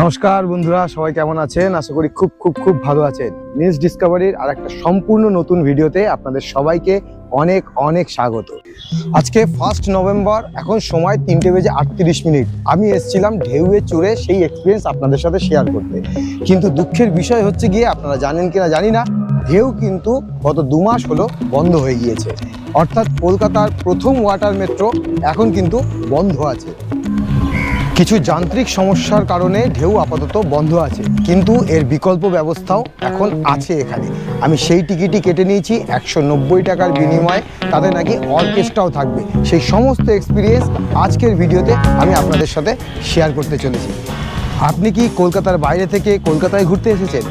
নমস্কার বন্ধুরা, সবাই কেমন আছেন? আশা করি খুব খুব খুব ভালো আছেন। নিউজ ডিসকভারির আর একটা সম্পূর্ণ নতুন ভিডিওতে আপনাদের সবাইকে অনেক অনেক স্বাগত। আজকে ফার্স্ট নভেম্বর এখন সময় তিনটে বেজে আটত্রিশ মিনিট। আমি এসেছিলাম ঢেউয়ে চড়ে সেই এক্সপিরিয়েন্স আপনাদের সাথে শেয়ার করতে। কিন্তু দুঃখের বিষয় হচ্ছে গিয়ে, আপনারা জানেন কিনা জানি না, ঢেউ কিন্তু গত দু মাস হলো বন্ধ হয়ে গিয়েছে। অর্থাৎ কলকাতার প্রথম ওয়াটার মেট্রো এখন কিন্তু বন্ধ আছে। কিছু যান্ত্রিক সমস্যার কারণে ঢেউ আপাতত বন্ধ আছে। কিন্তু এর বিকল্প ব্যবস্থাও এখন আছে এখানে। আমি সেই টিকিটই কেটে নিয়েছি, একশো নব্বই টাকার বিনিময়ে। তাতে নাকি অর্কেস্ট্রাও থাকবে। সেই সমস্ত এক্সপিরিয়েন্স আজকের ভিডিওতে আমি আপনাদের সাথে শেয়ার করতে চলেছি। আপনি কি কলকাতার বাইরে থেকে কলকাতায় ঘুরতে এসেছেন?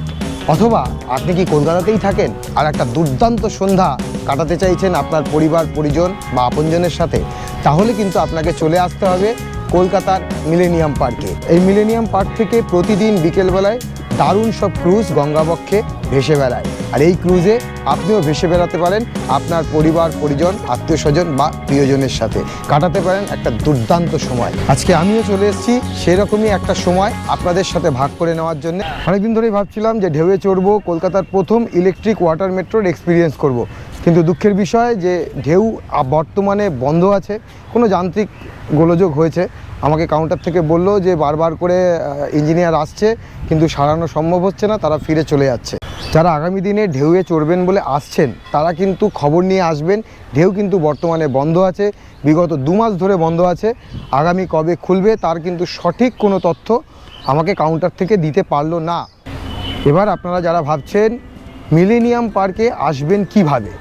অথবা আপনি কি কলকাতাতেই থাকেন? আর একটা দুর্দান্ত সন্ধ্যা কাটাতে চাইছেন আপনার পরিবার, পরিজন বা আপনজনের সাথে? তাহলে কিন্তু আপনাকে চলে আসতে হবে কলকাতার মিলেনিয়াম পার্কে এই মিলেনিয়াম পার্ক থেকে প্রতিদিন বিকেলবেলায় দারুণ সব ক্রুজ গঙ্গাবক্ষে ভেসে বেড়ায়। আর এই ক্রুজে আপনিও ভেসে বেড়াতে পারেন আপনার পরিবার, পরিজন আত্মীয় স্বজন বা প্রিয়জনের সাথে। কাটাতে পারেন একটা দুর্দান্ত সময়। আজকে আমিও চলে এসেছি সেরকমই একটা সময় আপনাদের সাথে ভাগ করে নেওয়ার জন্য। অনেকদিন ধরেই ভাবছিলাম যে ঢেউয়ে চড়বো, কলকাতার প্রথম ইলেকট্রিক ওয়াটার মেট্রোর এক্সপিরিয়েন্স করব। কিন্তু দুঃখের বিষয় যে ঢেউ বর্তমানে বন্ধ আছে। কোনো যান্ত্রিক গোলযোগ হয়েছে। আমাকে কাউন্টার থেকে বলল যে বারবার করে ইঞ্জিনিয়ার আসছে, কিন্তু সারানো সম্ভব হচ্ছে না, তারা ফিরে চলে যাচ্ছে। যারা আগামী দিনে ঢেউয়ে চড়বেন বলে আসছেন, তারা কিন্তু খবর নিয়ে আসবেন, ঢেউ কিন্তু বর্তমানে বন্ধ আছে, বিগত দু মাস ধরে বন্ধ আছে, আগামী কবে খুলবে তার কিন্তু সঠিক কোনো তথ্য আমাকে কাউন্টার থেকে দিতে পারল না। এবার আপনারা যারা ভাবছেন মিলেনিয়াম পার্কে আসবেন কীভাবে?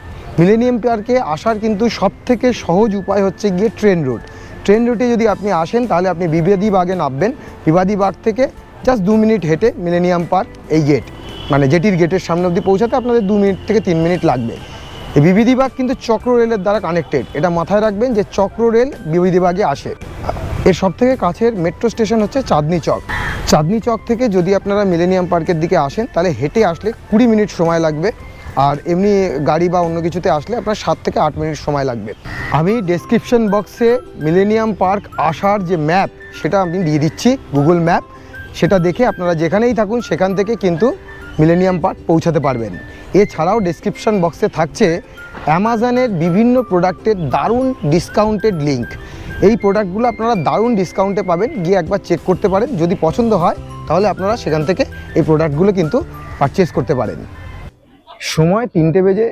মিলেনিয়াম পার্কে আসার কিন্তু সবথেকে সহজ উপায় হচ্ছে গিয়ে ট্রেন রুট। ট্রেন রুটে যদি আপনি আসেন, তাহলে আপনি বিবাদী বাগে নামবেন। বিবাদী বাগ থেকে জাস্ট দু মিনিট হেঁটে মিলেনিয়াম পার্ক এই গেট মানে যেটির গেটের সামনে অবধি পৌঁছাতে আপনাদের দু মিনিট থেকে তিন মিনিট লাগবে। এই বিবিধি বাগ কিন্তু চক্র রেলের দ্বারা কানেক্টেড এটা মাথায় রাখবেন যে চক্র রেল বিবিধি বাগে আসে। এর সব থেকে কাছের মেট্রো স্টেশন হচ্ছে চাঁদনি চক। চাঁদনি চক থেকে যদি আপনারা মিলেনিয়াম পার্কের দিকে আসেন, তাহলে হেঁটে আসলে কুড়ি মিনিট সময় লাগবে। আর এমনি গাড়ি বা অন্য কিছুতে আসলে আপনার সাত থেকে আট মিনিট সময় লাগবে। আমি ডেসক্রিপশন বক্সে মিলেনিয়াম পার্ক আসার যে ম্যাপ সেটা আমি দিয়ে দিচ্ছি গুগল ম্যাপ সেটা দেখে আপনারা যেখানেই থাকুন, সেখান থেকে কিন্তু মিলেনিয়াম পার্ক পৌঁছাতে পারবেন। এছাড়াও ডেসক্রিপশন বক্সে থাকছে অ্যামাজনের বিভিন্ন প্রোডাক্টের দারুণ ডিসকাউন্টেড লিঙ্ক এই প্রোডাক্টগুলো আপনারা দারুণ ডিসকাউন্টে পাবেন, গিয়ে একবার চেক করতে পারেন। যদি পছন্দ হয়, তাহলে আপনারা সেখান থেকে এই প্রোডাক্টগুলো কিন্তু পারচেস করতে পারেন। সময় তিনটে বেজে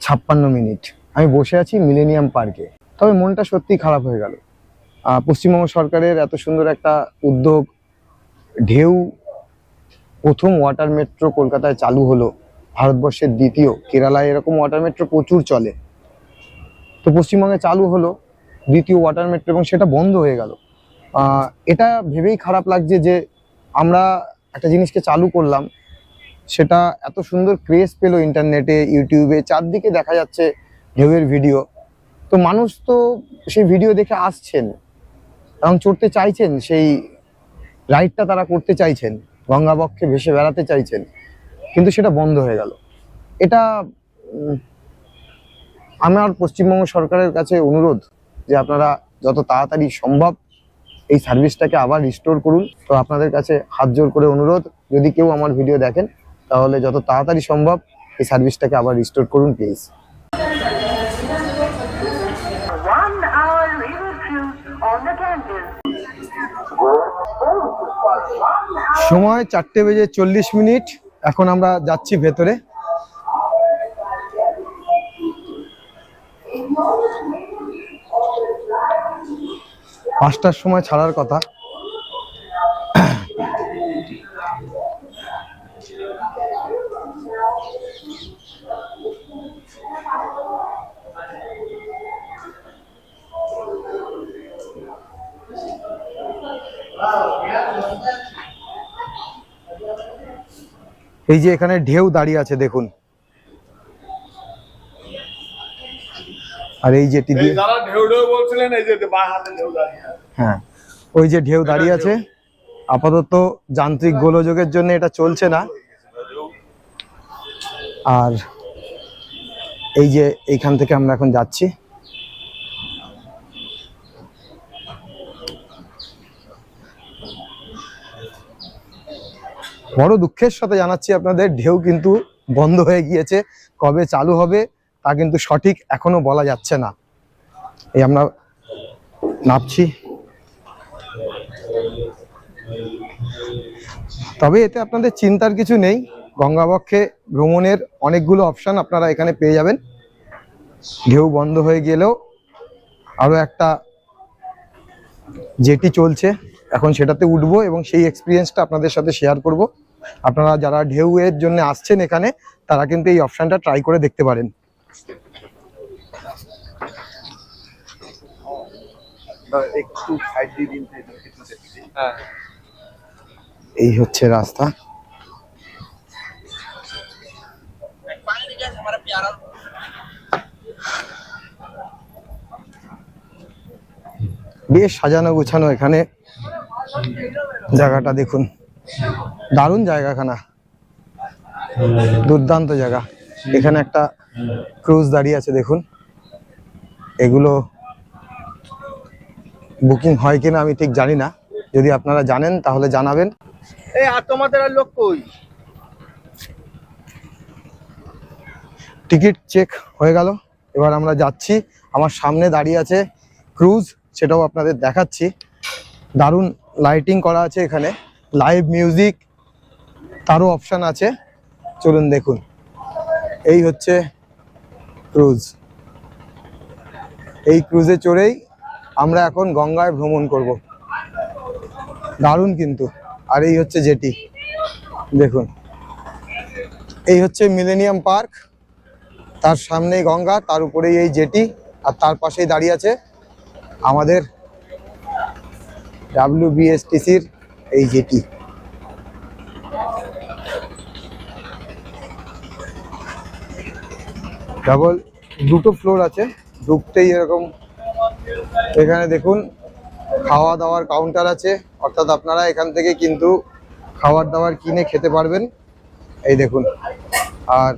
ছাপ্পান্ন মিনিট। আমি বসে আছি মিলেনিয়াম পার্কে তবে মনটা সত্যিই খারাপ হয়ে গেল। পশ্চিমবঙ্গ সরকারের এত সুন্দর একটা উদ্যোগ, ঢেউ, প্রথম ওয়াটার মেট্রো কলকাতায় চালু হলো, ভারতবর্ষের দ্বিতীয়, কেরালায় এরকম ওয়াটার মেট্রো প্রচুর চলে। তো পশ্চিমবঙ্গে চালু হলো, দ্বিতীয় ওয়াটার মেট্রো এবং সেটা বন্ধ হয়ে গেল। এটা ভেবেই খারাপ লাগছে যে আমরা একটা জিনিসকে চালু করলাম সেটা এত সুন্দর ক্রেজ পেল ইন্টারনেটে ইউটিউবে চারদিকে দেখা যাচ্ছে ঢেউয়ের ভিডিও তো মানুষ তো সেই ভিডিও দেখে আসছেন। এবং চড়তে চাইছেন, সেই রাইডটা তারা করতে চাইছেন গঙ্গাবক্ষে ভেসে বেড়াতে চাইছেন। কিন্তু সেটা বন্ধ হয়ে গেল। এটা আমার পশ্চিমবঙ্গ সরকারের কাছে অনুরোধ যে আপনারা যত তাড়াতাড়ি সম্ভব এই সার্ভিসটাকে আবার রিস্টোর করুন। তো আপনাদের কাছে হাত জোর করে অনুরোধ। যদি কেউ আমার ভিডিও দেখেন তাহলে যত তাড়াতাড়ি সম্ভব এই সার্ভিসটাকে আবার রিস্টোর করুন প্লিজ. সময় চারটে বেজে চল্লিশ মিনিট। এখন আমরা যাচ্ছি ভেতরে। পাঁচটার সময় ছাড়ার কথা। এই যে এখানে ঢেউ দাঁড়িয়ে আছে দেখুন। আর এই যেটি দিয়ে ঢেউ ঢেউ বলছিলেন এই যে বাঁ ঢেউ হ্যাঁ ওই যে ঢেউ দাঁড়িয়ে আছে আপাতত যান্ত্রিক গোলযোগের জন্য এটা চলছে না। আর এই যে এইখান থেকে আমরা এখন যাচ্ছি। বড় দুঃখের সাথে জানাচ্ছি আপনাদের, ঢেউ কিন্তু বন্ধ হয়ে গিয়েছে। কবে চালু হবে, তা কিন্তু সঠিক এখনও বলা যাচ্ছে না। এই আমরা নামছি। তবে এতে আপনাদের চিন্তার কিছু নেই। গঙ্গাবক্ষে ভ্রমণের অনেকগুলো অপশান আপনারা এখানে পেয়ে যাবেন। ঢেউ বন্ধ হয়ে গেলেও আরও একটা যেটি চলছে। এখন সেটাতে উঠবো এবং সেই এক্সপিরিয়েন্সটা আপনাদের সাথে শেয়ার করব। আপনারা যারা ঢেউ এর জন্য আসছেন এখানে তারা কিন্তু এই অপশনটা ট্রাই করে দেখতে পারেন। একটু সাইড দিয়ে দিন হ্যাঁ। এই হচ্ছে রাস্তা। বেশ সাজানো গুছানো এখানে। জায়গাটা দেখুন। দারুণ জায়গাখানা দুর্দান্ত জায়গা। এখানে একটা ক্রুজ দাঁড়িয়ে আছে দেখুন। এগুলো বুকিং হয় কিনা আমি ঠিক জানি না। যদি আপনারা জানেন তাহলে জানাবেন। এই আর তোমাদের আর লোক কই? টিকিট চেক হয়ে গেল। এবার আমরা যাচ্ছি। আমার সামনে দাঁড়িয়ে আছে ক্রুজ সেটাও আপনাদের দেখাচ্ছি। দারুণ লাইটিং করা আছে এখানে। লাইভ মিউজিক তারও অপশান আছে। চলুন দেখুন। এই হচ্ছে ক্রুজ এই ক্রুজে চড়েই আমরা এখন গঙ্গায় ভ্রমণ করব। দারুণ কিন্তু। আর এই হচ্ছে জেটি। দেখুন। এই হচ্ছে মিলেনিয়াম পার্ক তার সামনেই গঙ্গা, তার উপরেই এই জেটি, আর তার পাশেই দাঁড়িয়ে আছে আমাদের ডাব্লিউ বিএসটিসির এই জেটি ডাবল দুটো ফ্লোর আছে, ঢুকতেই এরকম। এখানে দেখুন খাওয়া দাওয়ার কাউন্টার আছে। অর্থাৎ আপনারা এখান থেকে কিন্তু খাবার দাবার কিনে খেতে পারবেন। এই দেখুন। আর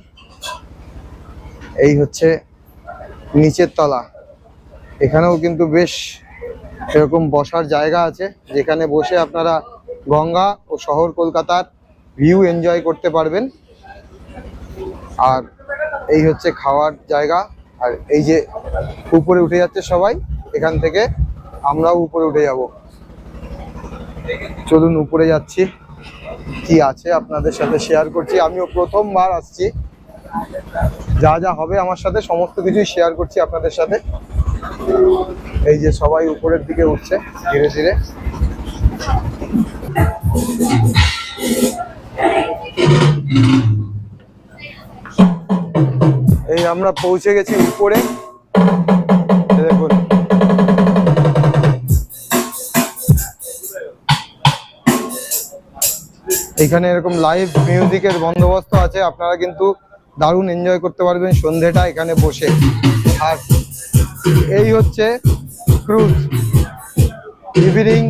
এই হচ্ছে নিচের তলা। এখানেও কিন্তু বেশ এরকম বসার জায়গা আছে। যেখানে বসে আপনারা গঙ্গা ও শহর কলকাতার ভিউ এনজয় করতে পারবেন। আর এই হচ্ছে খাওয়ার জায়গা। আর এই যে উপরে উঠে যাচ্ছে সবাই, এখান থেকে আমরাও উপরে উঠে যাব। চলুন উপরে যাচ্ছি। কি আছে আপনাদের সাথে শেয়ার করছি? আমিও প্রথমবার আসছি। যা যা হবে আমার সাথে, সমস্ত কিছুই শেয়ার করছি আপনাদের সাথে। এই যে সবাই উপরের দিকে উঠছে, ধীরে ধীরে। এই আমরা পৌঁছে গেছি উপরে। দেখুন। এখানে এরকম লাইভ মিউজিকের বন্দোবস্ত আছে, আপনারা কিন্তু দারুণ এনজয় করতে পারবেন সন্ধেটা এখানে বসে। আর এই হচ্ছে ক্রুজ ইভিনিং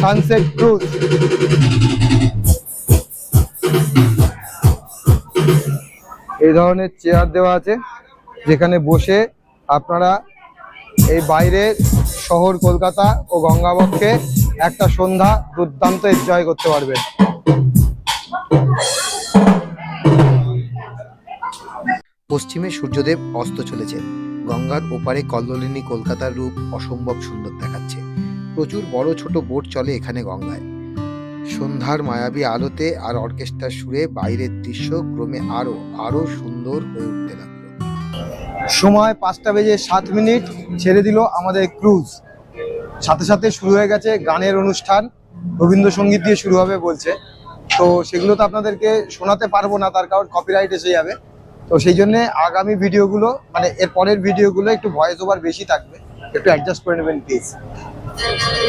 সানসেট ক্রুজ এই ধরনের চেয়ার দেওয়া আছে, যেখানে বসে আপনারা এই বাইরের শহর কলকাতা ও গঙ্গাবক্ষে একটা সন্ধ্যা দুর্দান্ত এনজয় করতে পারবেন। পশ্চিমে সূর্যদেব অস্ত চলেছে গঙ্গার ওপারে কল্লোলিনী কলকাতার রূপ অসম্ভব সুন্দর দেখাচ্ছে। প্রচুর বড় ছোট বোট চলে এখানে গঙ্গায়। সন্ধ্যার মায়াবী আলোতে আর অর্কেস্ট্রার সুরে বাইরের দৃশ্য ক্রমে আরও আরও সুন্দর হয়ে উঠতে লাগল। সময় পাঁচটা বেজে সাত মিনিট, ছেড়ে দিল আমাদের ক্রুজ। সাথে সাথে শুরু হয়ে গেছে গানের অনুষ্ঠান। রবীন্দ্রসঙ্গীত দিয়ে শুরু হবে বলছে। তো সেগুলো তো আপনাদেরকে শোনাতে পারব না, তার কারণ কপিরাইট এসে যাবে। তো সেই জন্য আগামী ভিডিওগুলো মানে এর পরের ভিডিওগুলো একটু ভয়েস ওভার বেশি থাকবে। একটু অ্যাডজাস্ট করে নেবেন প্লিজ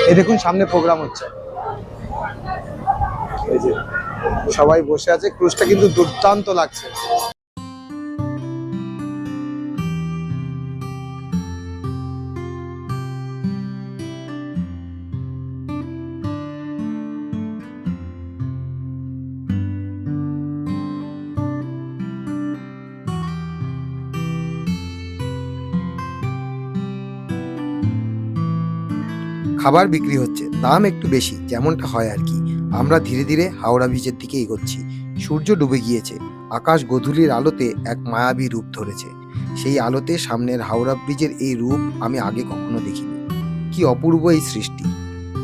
এই দেখুন সামনে প্রোগ্রাম হচ্ছে। এই যে সবাই বসে আছে ক্রুজটা কিন্তু দুর্দান্ত লাগছে। খাবার বিক্রি হচ্ছে। দাম একটু বেশি, যেমনটা হয় আর কি। আমরা ধীরে ধীরে হাওড়া ব্রিজের দিকে এগোচ্ছি। সূর্য ডুবে গিয়েছে। আকাশ গধূলির আলোতে এক মায়াবী রূপ ধরেছে। সেই আলোতে সামনের হাওড়া ব্রিজের এই রূপ আমি আগে কখনো দেখিনি। কি অপূর্ব এই সৃষ্টি!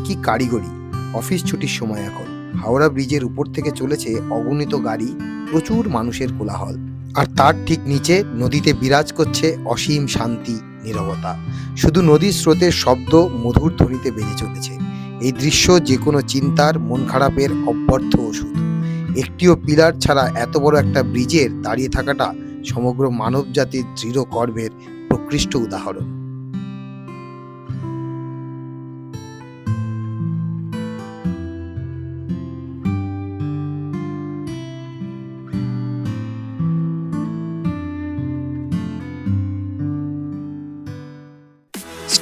কি কারিগরি! অফিস ছুটির সময় এখন। হাওড়া ব্রিজের উপর থেকে চলেছে অগণিত গাড়ি, প্রচুর মানুষের কোলাহল। আর তার ঠিক নিচে নদীতে বিরাজ করছে অসীম শান্তি নীরবতা। শুধু নদীর স্রোতের শব্দ মধুর ধ্বনিতে বেজে চলেছে। এই দৃশ্য যে কোনো চিন্তার, মন খারাপের অব্যর্থ ওষুধ। একটিও পিলার ছাড়া এত বড় একটা ব্রিজের দাঁড়িয়ে থাকাটা সমগ্র মানব জাতির দৃঢ় কর্মের প্রকৃষ্ট উদাহরণ।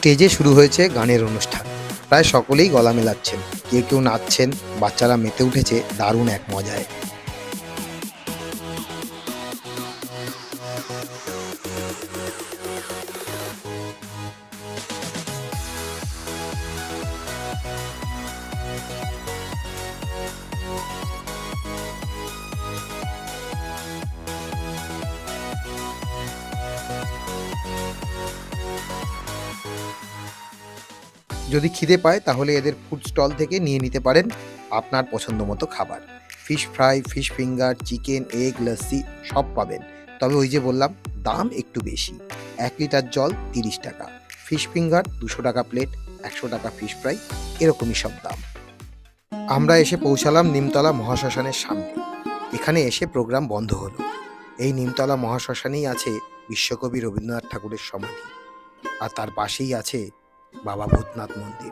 স্টেজে শুরু হয়েছে গানের অনুষ্ঠান। প্রায় সকলেই গলা মেলাচ্ছেন। কেউ কেউ নাচছেন। বাচ্চারা মেতে উঠেছে দারুণ এক মজায়। যদি খিদে পায়, তাহলে এদের ফুড স্টল থেকে নিয়ে নিতে পারেন আপনার পছন্দ মতো খাবার। Fish fry fish finger chicken egg lassi সব পাবেন। তবে ওই যে বললাম, দাম একটু বেশি। এক লিটার জল তিরিশ টাকা। ফিশ ফিঙ্গার দুশো টাকা প্লেট একশো টাকা ফিশ ফ্রাই এরকমই সব দাম। আমরা এসে পৌঁছালাম নিমতলা মহাশ্মশানের সামনে। এখানে এসে প্রোগ্রাম বন্ধ হলো। এই নিমতলা মহাশ্মশানেই আছে বিশ্বকবি রবীন্দ্রনাথ ঠাকুরের সমাধি। আর তার পাশেই আছে বাবা ভূতনাথ মন্দির,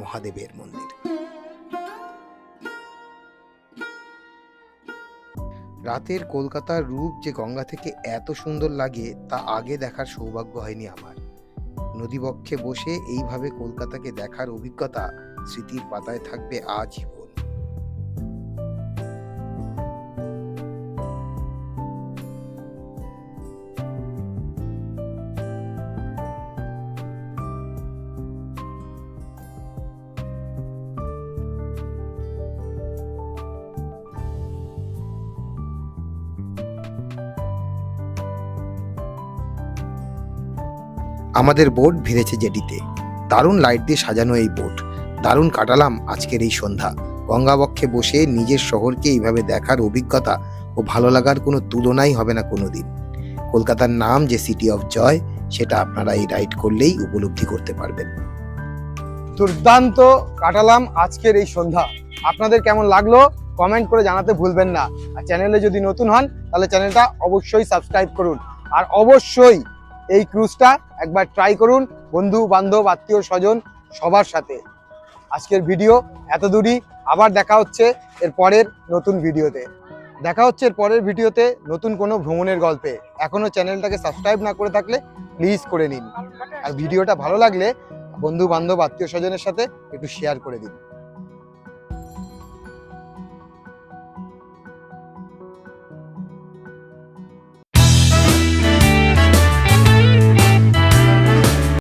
মহাদেবের মন্দির। রাতের কলকাতার রূপ যে গঙ্গা থেকে এত সুন্দর লাগে, তা আগে দেখার সৌভাগ্য হয়নি আমার। নদীবক্ষে বসে এইভাবে কলকাতাকে দেখার অভিজ্ঞতা স্মৃতির পাতায় থাকবে আজীবন। আমাদের বোট ভিড়েছে জেটিতে দারুণ লাইট দিয়ে সাজানো এই বোট। দারুণ কাটালাম আজকের এই সন্ধ্যা। গঙ্গাবক্ষে বসে নিজের শহরকে এইভাবে দেখার অভিজ্ঞতা ও ভালো লাগার কোনো তুলনাই হবে না কোনো দিন কলকাতার নাম যে সিটি অফ জয় সেটা আপনারা এই রাইড করলেই উপলব্ধি করতে পারবেন। দুর্দান্ত কাটালাম আজকের এই সন্ধ্যা। আপনাদের কেমন লাগল? কমেন্ট করে জানাতে ভুলবেন না। আর চ্যানেলে যদি নতুন হন, তাহলে চ্যানেলটা অবশ্যই সাবস্ক্রাইব করুন। আর অবশ্যই এই ক্রুজটা একবার ট্রাই করুন, বন্ধু, বান্ধব, আত্মীয়, স্বজন, সবার সাথে। আজকের ভিডিও এত দূরই আবার দেখা হচ্ছে এর পরের নতুন ভিডিওতে দেখা হচ্ছে এর পরের ভিডিওতে নতুন কোনো ভ্রমণের গল্পে। এখনও চ্যানেলটাকে সাবস্ক্রাইব না করে থাকলে প্লিজ করে নিন। আর ভিডিওটা ভালো লাগলে বন্ধু, বান্ধব, আত্মীয়, স্বজনের সাথে একটু শেয়ার করে দিন।